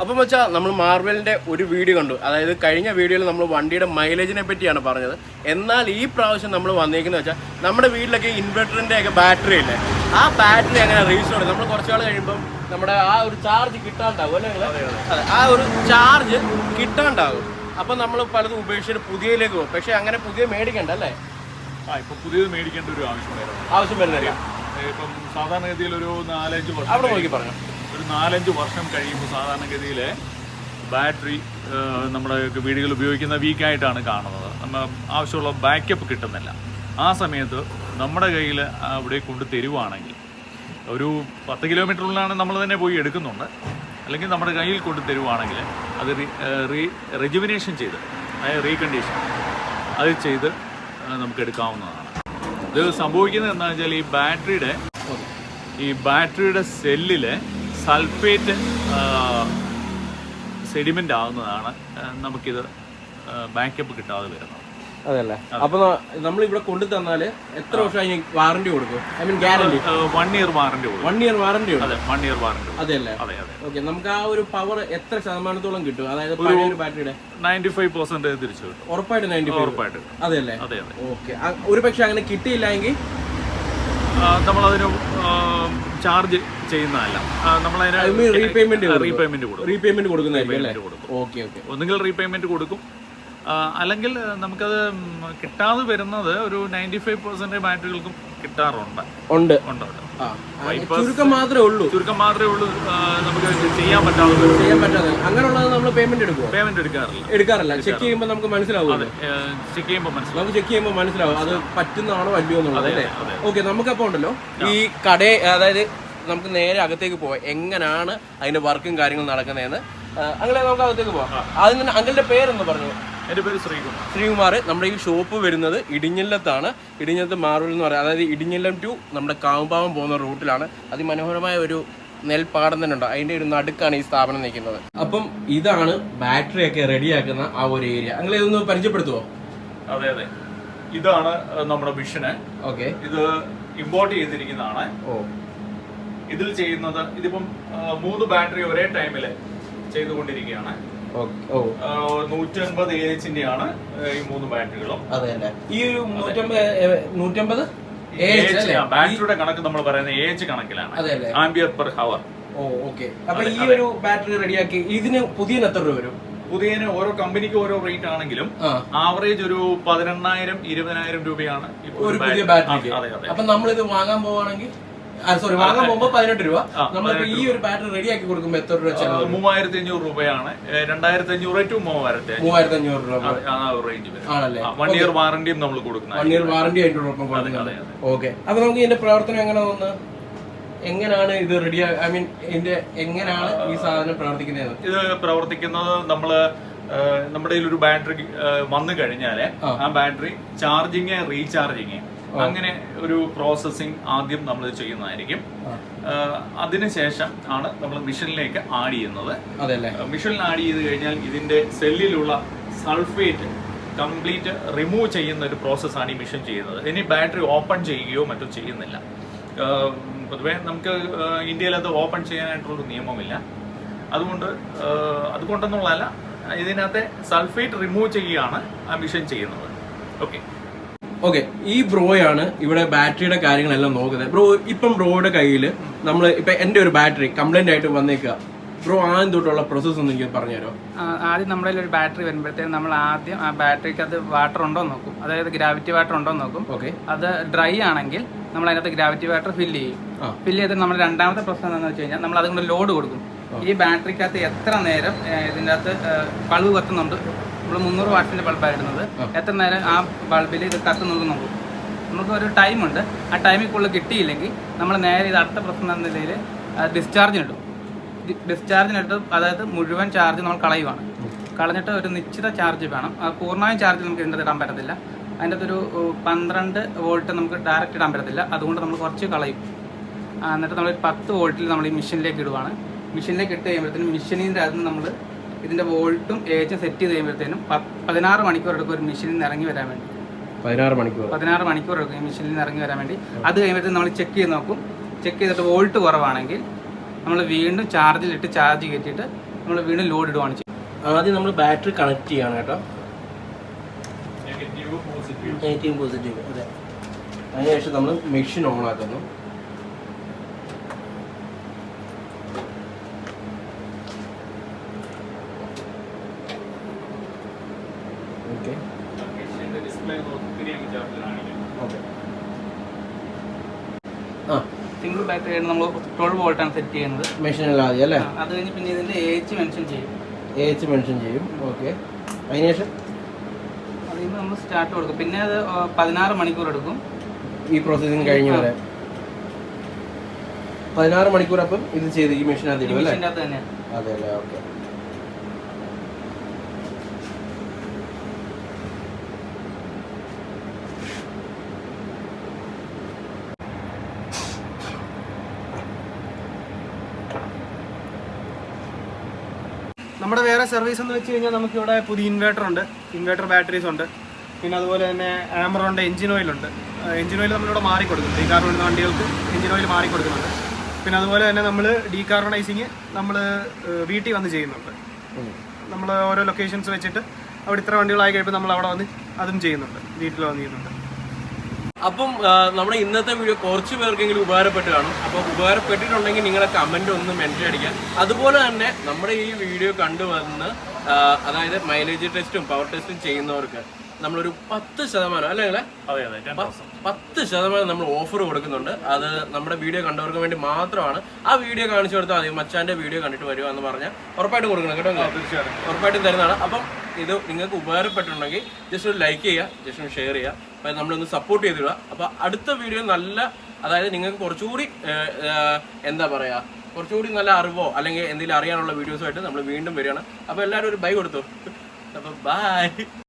അപ്പം വെച്ചാൽ നമ്മൾ മാർവലിന്റെ ഒരു വീഡിയോ കണ്ടു. അതായത് കഴിഞ്ഞ വീഡിയോയിൽ നമ്മൾ വണ്ടിയുടെ മൈലേജിനെ പറ്റിയാണ് പറഞ്ഞത്. എന്നാൽ ഈ പ്രാവശ്യം നമ്മൾ വന്നേക്കുന്നത് വെച്ചാൽ നമ്മുടെ വീട്ടിലൊക്കെ ഇൻവെർട്ടറിന്റെ ഒക്കെ ബാറ്ററി ഇല്ലേ? ആ ബാറ്ററി അങ്ങനെ റീസ്റ്റോർ നമ്മൾ കുറച്ച് നാൾ കഴിയുമ്പം നമ്മുടെ ആ ഒരു ചാർജ് കിട്ടാണ്ടാവും അല്ലേ അതെ ആ ഒരു ചാർജ് കിട്ടാണ്ടാവും. അപ്പം നമ്മൾ പലതും ഉപേക്ഷിച്ചിട്ട് പുതിയതിലേക്ക് പോകും. പക്ഷേ അങ്ങനെ പുതിയ മേടിക്കണ്ട അല്ലേ? ആ ഇപ്പൊ പുതിയത് മേടിക്കേണ്ട ഒരു ആവശ്യം ആവശ്യം വരുന്നില്ല. ഇപ്പം സാധാരണഗതിയിൽ ഒരു നാലഞ്ച് വർഷം അവിടെ നോക്കി പറഞ്ഞു. ഒരു നാലഞ്ച് വർഷം കഴിയുമ്പോൾ സാധാരണഗതിയിൽ ബാറ്ററി നമ്മുടെ വീടുകളിൽ ഉപയോഗിക്കുന്ന വീക്കായിട്ടാണ് കാണുന്നത്. നമ്മൾ ആവശ്യമുള്ള ബാക്കപ്പ് കിട്ടുന്നില്ല. ആ സമയത്ത് നമ്മുടെ കയ്യിൽ അവിടെ കൊണ്ട് തരുവാണെങ്കിൽ ഒരു പത്ത് കിലോമീറ്ററിലാണ് നമ്മൾ തന്നെ പോയി എടുക്കുന്നുണ്ട്. അല്ലെങ്കിൽ നമ്മുടെ കയ്യിൽ കൊണ്ട് തരുവാണെങ്കിൽ അത് റീ റെജുവിനേഷൻ ചെയ്ത് അതായത് റീകണ്ടീഷൻ അത് ചെയ്ത് നമുക്ക് എടുക്കാവുന്നതാണ്. ഇത് സംഭവിക്കുന്നത് എന്താണെന്ന് വെച്ചാൽ ഈ ബാറ്ററിയുടെ ഈ ബാറ്ററിയുടെ സെല്ലിൽ സൾഫേറ്റ് സെഡിമെന്റ് ആവുന്നതാണ് നമുക്കിത് ബാക്കപ്പ് കിട്ടാതെ വരുന്നത്. അതെല്ലേ അപ്പൊ നമ്മൾ ഇവിടെ കൊണ്ടു തന്നാൽ എത്ര വർഷം വാറന്റി കൊടുക്കും? I mean guarantee one year warranty കൊടുക്കും. വൺ ഇയർ വാറന്റി അതെ വൺ ഇയർ അതെല്ലേ അതെ അതെ. ഓക്കെ നമുക്ക് ആ ഒരു പവർ എത്ര ശതമാനത്തോളം കിട്ടും? അതായത് പഴയ ഒരു ബാറ്ററിയുടെ നയന്റി ഫൈവ് പെർസെന്റ് തിരിച്ചു കിട്ടും. ഉറപ്പായിട്ട് നയന്റി ഫൈവ് ഉറപ്പായിട്ട്. അതെല്ലേ അതെ അതെ. ഓക്കെ ഒരു പക്ഷെ അങ്ങനെ കിട്ടിയില്ല എങ്കിൽ ആ, നമ്മളതിന് ചാർജ് ചെയ്യുന്നതല്ല. നമ്മൾ നമ്മളതിന് റീപേയ്മെന്റ് റീപേയ്മെന്റ് കൊടുക്കും. റീപേയ്മെന്റ് കൊടുക്കുന്നതായിരിക്കും കൊടുക്കും. ഓക്കെ ഓക്കെ ഒന്നുകിൽ റീപേയ്മെന്റ് കൊടുക്കും. അല്ലെങ്കിൽ നമുക്കത് കിട്ടാതെ വരുന്നത് ഒരു നയന്റി ഫൈവ് പെർസെന്റ് ബാറ്ററികൾക്കും കിട്ടാറുണ്ട്. ഉണ്ട്. ഉണ്ട് ചുരുക്കം മാത്രമേ ഉള്ളൂ. ചുരുക്കം മാത്രമേ ഉള്ളൂ. നമുക്ക് ചെയ്യാൻ പറ്റാതെ ചെയ്യാൻ പറ്റാതെ. അങ്ങനെയുള്ളത് പേയ്മെന്റ് എടുക്കുമോ പേയ്മെന്റ് എടുക്കാറില്ല. എടുക്കാറില്ല. ചെക്ക് ചെയ്യുമ്പോൾ നമുക്ക് മനസ്സിലാവുമല്ലോ. ചെക്ക് ചെയ്യുമ്പോൾ മനസ്സിലാവും. നമുക്ക് ചെക്ക് ചെയ്യുമ്പോൾ മനസ്സിലാവും. അത് പറ്റുന്നതാണോ അല്ലയോ എന്നുള്ളത് അല്ലേ. ഓക്കെ നമുക്കപ്പോൾ ഉണ്ടല്ലോ. ഈ കട അതായത് നമുക്ക് നേരെ അകത്തേക്ക് പോവാം. എങ്ങനെയാണ് അതിന്റെ വർക്കും കാര്യങ്ങളും നടക്കുന്നതെന്ന്. അങ്ങനെ നമുക്ക് അകത്തേക്ക് പോവാം. അതിന് അങ്കിളുടെ പേരെന്ന് പറഞ്ഞു? എന്റെ പേര് ശ്രീകുമാർ. ശ്രീകുമാർ നമ്മുടെ ഈ ഷോപ്പ് വരുന്നത് ഇടിഞ്ഞല്ലത്താണ്. ഇടിഞ്ഞത്ത് മാറൂൽ എന്ന് പറയുന്നത് അതായത് ഇടിഞ്ഞല്ലം ടു നമ്മുടെ കാവുമ്പാവം പോകുന്ന റൂട്ടിലാണ് അതിമനോഹരമായ ഒരു നെൽപ്പാടം തന്നെ ഉണ്ട്. അതിന്റെ ഒരു നടുക്കാണ് ഈ സ്ഥാപനം നിൽക്കുന്നത്. അപ്പം ഇതാണ് ബാറ്ററി ഒക്കെ റെഡിയാക്കുന്ന ആ ഒരു ഏരിയ. അങ്ങനെ ഇതൊന്ന് പരിചയപ്പെടുത്തുവോ? അതെ അതെ. ഇതാണ് നമ്മുടെ മിഷന്. ഓക്കെ. ഇത് ഇമ്പോർട്ട് ചെയ്തിരിക്കുന്നതാണ്. ഓ. ഇതിൽ ചെയ്യുന്നത് ഇതിപ്പം മൂന്ന് ബാറ്ററി ഒരേ ടൈമിൽ ചെയ്തുകൊണ്ടിരിക്കുകയാണ്. എ എച്ചിന്റെ ആണ് ഈ മൂന്ന് ബാറ്ററികളും. അതെ അല്ലേ ഈ നൂറ്റമ്പത് നൂറ്റമ്പത്? ബാറ്ററിയുടെ കണക്ക് നമ്മൾ പറയുന്നത് ഏജ് കണക്കിലാണ്. Ampere per hour. ഓ ഓക്കെ. അപ്പൊ ഈ ഒരു ബാറ്ററി റെഡിയാക്കി ഇതിന് പുതിയ എത്ര രൂപ വരും? പുതിയതിന് ഓരോ കമ്പനിക്ക് ഓരോ റേറ്റ് ആണെങ്കിലും ആവറേജ് ഒരു പതിനെണ്ണായിരം ഇരുപതിനായിരം രൂപയാണ് ഒരു പുതിയ ബാറ്ററി. അപ്പൊ നമ്മൾ ഇത് വാങ്ങാൻ പോവാണെങ്കിൽ സോറി വാങ്ങാൻ പോകുമ്പോ പതിനെട്ട് രൂപ. നമ്മൾ നമ്മളിപ്പോ ഈ ഒരു ബാറ്ററി റെഡി ആക്കി കൊടുക്കുമ്പോൾ എത്ര രൂപ ചെലവ് മൂവായിരത്തി അഞ്ഞൂറ് രൂപയാണ്. രണ്ടായിരത്തി അഞ്ഞൂറ് ടു മൂവായിരത്തി മൂവായിരത്തി അഞ്ഞൂറ് രൂപ റേഞ്ച് ആണല്ലേ? വൺ ഇയർ വാറണ്ടിയും നമ്മൾ കൊടുക്കുന്നത് വൺ ഇയർ വാറന്റി ആയിട്ടോടൊപ്പം കൊടുക്കുന്നത്. ഓക്കെ അപ്പൊ നമുക്ക് ഇതിന്റെ പ്രവർത്തനം എങ്ങനെ തോന്നുന്നു എങ്ങനെയാണ് ഇത് റെഡി ഐ മീൻ ഇതിന്റെ എങ്ങനെയാണ് ഈ സാധനം പ്രവർത്തിക്കുന്നത്? ഇത് പ്രവർത്തിക്കുന്നത് നമ്മൾ നമ്മുടെ ഒരു ബാറ്ററി വന്നു കഴിഞ്ഞാൽ ആ ബാറ്ററി ചാർജിങ് റീചാർജിങ്. അങ്ങനെ ഒരു പ്രോസസ്സിംഗ് ആദ്യം നമ്മൾ ചെയ്യുന്നതായിരിക്കും. അതിനുശേഷം ആണ് നമ്മൾ മിഷനിലേക്ക് ആഡ് ചെയ്യുന്നത്. മിഷനിൽ ആഡ് ചെയ്ത് കഴിഞ്ഞാൽ ഇതിന്റെ സെല്ലിലുള്ള സൾഫേറ്റ് കംപ്ലീറ്റ് റിമൂവ് ചെയ്യുന്ന ഒരു പ്രോസസ്സാണ് ഈ മിഷൻ ചെയ്യുന്നത്. ഇനി ബാറ്ററി ഓപ്പൺ ചെയ്യുകയോ മറ്റോ ചെയ്യുന്നില്ല. പൊതുവേ നമുക്ക് ഇന്ത്യയിൽ അത് ഓപ്പൺ ചെയ്യാനായിട്ടുള്ള നിയമമില്ല. അതുകൊണ്ട് അതുകൊണ്ടെന്നുള്ളതല്ല ഇതിനകത്തെ സൾഫേറ്റ് റിമൂവ് ചെയ്യുകയാണ് ആ മിഷൻ ചെയ്യുന്നത്. ഓക്കെ ഓക്കെ ഈ ബ്രോയാണ് ഇവിടെ ബാറ്ററിയുടെ കാര്യങ്ങളെല്ലാം നോക്കുന്നത്. ബ്രോ ഇപ്പം ബ്രോയുടെ കയ്യിൽ നമ്മൾ ഇപ്പൊ എന്റെ ഒരു ബാറ്ററി കംപ്ലൈന്റ് ആയിട്ട് വന്നേക്കുക ബ്രോ ആദ്യം തൊട്ടുള്ള പ്രോസസ്സ് ഒന്ന് എനിക്ക് പറഞ്ഞുതരോ ആദ്യം നമ്മുടെ ഒരു ബാറ്ററി വരുമ്പോഴത്തേക്കും നമ്മൾ ആദ്യം ആ ബാറ്ററിക്ക് അത് വാട്ടർ ഉണ്ടോ എന്ന് നോക്കും. അതായത് ഗ്രാവിറ്റി വാട്ടർ ഉണ്ടോ എന്ന് നോക്കും. ഓക്കെ അത് ഡ്രൈ ആണെങ്കിൽ നമ്മൾ അതിനകത്ത് ഗ്രാവിറ്റി വാട്ടർ ഫില്ല് ചെയ്യും. ഫില്ല് ചെയ്തിട്ട് നമ്മൾ രണ്ടാമത്തെ പ്രശ്നം എന്താണെന്ന് വെച്ച് കഴിഞ്ഞാൽ നമ്മൾ അതുകൊണ്ട് ലോഡ് കൊടുക്കും. ഈ ബാറ്ററിക്കകത്ത് എത്ര നേരം ഇതിന്റെ അകത്ത് ബൾബ് കത്തുന്നുണ്ട്? നമ്മൾ മുന്നൂറ് വാട്ടിന്റെ ബൾബാണ് ഇടുന്നത് എത്ര നേരം ആ ബൾബിൽ ഇത് കത്തുന്നത് നോക്കും. നമുക്ക് ഒരു ടൈമുണ്ട്. ആ ടൈമിൽ കൂടുതൽ കിട്ടിയില്ലെങ്കിൽ നമ്മൾ നേരെ ഇത് അടുത്ത പ്രശ്നം എന്ന നിലയിൽ ഡിസ്ചാർജിനിട്ടു ഡിസ്ചാർജിനിട്ട് അതായത് മുഴുവൻ ചാർജ് നമ്മൾ കളയുവാണ്. കളഞ്ഞിട്ട് ഒരു നിശ്ചിത ചാർജ് വേണം. ആ പൂർണമായും ചാർജ് നമുക്ക് ഇതിന്റെ ഇടാൻ പറ്റത്തില്ല. അതിന്റെ അകത്തൊരു പന്ത്രണ്ട് വോൾട്ട് നമുക്ക് ഡയറക്റ്റ് ഇടാൻ പറ്റത്തില്ല. അതുകൊണ്ട് നമ്മൾ കുറച്ച് കളയും. എന്നിട്ട് നമ്മൾ പത്ത് വോൾട്ടിൽ നമ്മൾ ഈ മെഷീനിലേക്ക് ഇടുവാണ്. മെഷീനിലേക്ക് ഇട്ട് കഴിയുമ്പോഴത്തേനും മിഷീനിന്റെ അകത്ത് നമ്മൾ ഇതിന്റെ വോൾട്ടും ഏജും സെറ്റ് ചെയ്ത് കഴിയുമ്പോഴത്തേനും പതിനാറ് മണിക്കൂർ എടുക്കും ഒരു മിഷീനിൽ നിന്ന് ഇറങ്ങി വരാൻ വേണ്ടി. പതിനാറ് മണിക്കൂർ. പതിനാറ് മണിക്കൂർ എടുക്കും ഈ മിഷീനിൽ നിന്ന് ഇറങ്ങി വരാൻ വേണ്ടി. അത് കഴിയുമ്പോഴത്തേക്കും നമ്മൾ ചെക്ക് ചെയ്ത് നോക്കും. ചെക്ക് ചെയ്തിട്ട് വോൾട്ട് കുറവാണെങ്കിൽ നമ്മൾ വീണ്ടും ചാർജിലിട്ട് ചാർജ് കയറ്റിയിട്ട് നമ്മൾ വീണ്ടും ലോഡ് ഇടുവാണ് ചെയ്യുന്നത് ആദ്യം നമ്മൾ ബാറ്ററി കണക്ട് ചെയ്യാണ് കേട്ടോ. നെഗറ്റീവ് പോസിറ്റീവ് നെഗറ്റീവ് പോസിറ്റീവ് അതെ. അതിനുശേഷം നമ്മൾ മെഷീൻ ഓൺ ആക്കുന്നു. ഓക്കെ ആ. സിംഗിൾ ബാറ്ററി ആണ് നമ്മൾ ട്വൽവ് വോൾട്ടാണ് സെറ്റ് ചെയ്യുന്നത്. മെഷീനിൽ ആദ്യം അല്ലേ? അത് കഴിഞ്ഞ് പിന്നെ ഇതിന്റെ ഏജ് മെൻഷൻ ചെയ്യും. ഏജ് മെൻഷൻ ചെയ്യും. ഓക്കെ അതിനുശേഷം അത് കഴിയുമ്പോൾ നമ്മൾ സ്റ്റാർട്ട് കൊടുക്കും. പിന്നെ അത് പതിനാറ് മണിക്കൂർ എടുക്കും. ഈ പ്രോസസ്സിങ് കഴിഞ്ഞു വരെ. പതിനാറ് മണിക്കൂർ അപ്പം ഇത് ചെയ്ത് ഈ മെഷീനകത്ത് ഇടും അല്ലേ? അതെ അല്ലേ? ഓക്കെ നമ്മുടെ വേറെ സർവീസ് എന്ന് വെച്ച് കഴിഞ്ഞാൽ നമുക്കിവിടെ പുതിയ ഇൻവേർട്ടർ ഉണ്ട്. ഇൻവേർട്ടർ ബാറ്ററീസ് ഉണ്ട്. പിന്നെ അതുപോലെ തന്നെ ആമറോണിന്റെ എഞ്ചിൻ ഓയിൽ ഉണ്ട്. എഞ്ചിൻ ഓയിൽ നമ്മളിവിടെ ഈ കാർ വരുന്ന വണ്ടികൾക്ക് എഞ്ചിൻ ഓയിൽ മാറിക്കൊടുക്കുന്നുണ്ട്. പിന്നെ അതുപോലെ തന്നെ നമ്മൾ ഡീകാർബണൈസിങ് നമ്മൾ വീട്ടിൽ വന്ന് ചെയ്യുന്നുണ്ട്. നമ്മൾ ഓരോ ലൊക്കേഷൻസ് വെച്ചിട്ട് അവിടെ ഇത്ര വണ്ടികളായി കഴിയുമ്പോൾ നമ്മൾ അവിടെ വന്ന് അതും ചെയ്യുന്നുണ്ട്. വീട്ടിൽ വന്ന് ചെയ്യുന്നുണ്ട്. അപ്പം നമ്മുടെ ഇന്നത്തെ വീഡിയോ കുറച്ച് പേർക്കെങ്കിലും ഉപകാരപ്പെട്ട് കാണും. അപ്പോൾ ഉപകാരപ്പെട്ടിട്ടുണ്ടെങ്കിൽ നിങ്ങളെ കമന്റ് ഒന്ന് മെൻഷൻ അടിക്കുക. അതുപോലെ തന്നെ നമ്മുടെ ഈ വീഡിയോ കണ്ടുവന്ന് അതായത് മൈലേജ് ടെസ്റ്റും പവർ ടെസ്റ്റും ചെയ്യുന്നവർക്ക് നമ്മളൊരു പത്ത് ശതമാനം അല്ലേ പത്ത് ശതമാനം നമ്മൾ ഓഫർ കൊടുക്കുന്നുണ്ട്. അത് നമ്മുടെ വീഡിയോ കണ്ടവർക്ക് വേണ്ടി മാത്രമാണ്. ആ വീഡിയോ കാണിച്ചു കൊടുത്താൽ മതി. മച്ചാന്റെ വീഡിയോ കണ്ടിട്ട് വരുക എന്ന് പറഞ്ഞാൽ ഉറപ്പായിട്ടും കൊടുക്കണം കേട്ടോ? തീർച്ചയായിട്ടും. ഉറപ്പായിട്ടും തരുന്നതാണ്. അപ്പം ഇത് നിങ്ങൾക്ക് ഉപകാരപ്പെട്ടിട്ടുണ്ടെങ്കിൽ ജസ്റ്റ് ഒരു ലൈക്ക് ചെയ്യുക ജസ്റ്റ് ഒന്ന് ഷെയർ ചെയ്യുക. അപ്പം നമ്മളൊന്ന് സപ്പോർട്ട് ചെയ്തിടുക. അപ്പോൾ അടുത്ത വീഡിയോ നല്ല അതായത് നിങ്ങൾക്ക് കുറച്ചുകൂടി എന്താ പറയുക കുറച്ചുകൂടി നല്ല അറിവോ അല്ലെങ്കിൽ എന്തെങ്കിലും അറിയാനുള്ള വീഡിയോസുമായിട്ട് നമ്മൾ വീണ്ടും വരികയാണ്. അപ്പോൾ എല്ലാവരും ഒരു ബൈ കൊടുത്തു? അപ്പോൾ ബൈ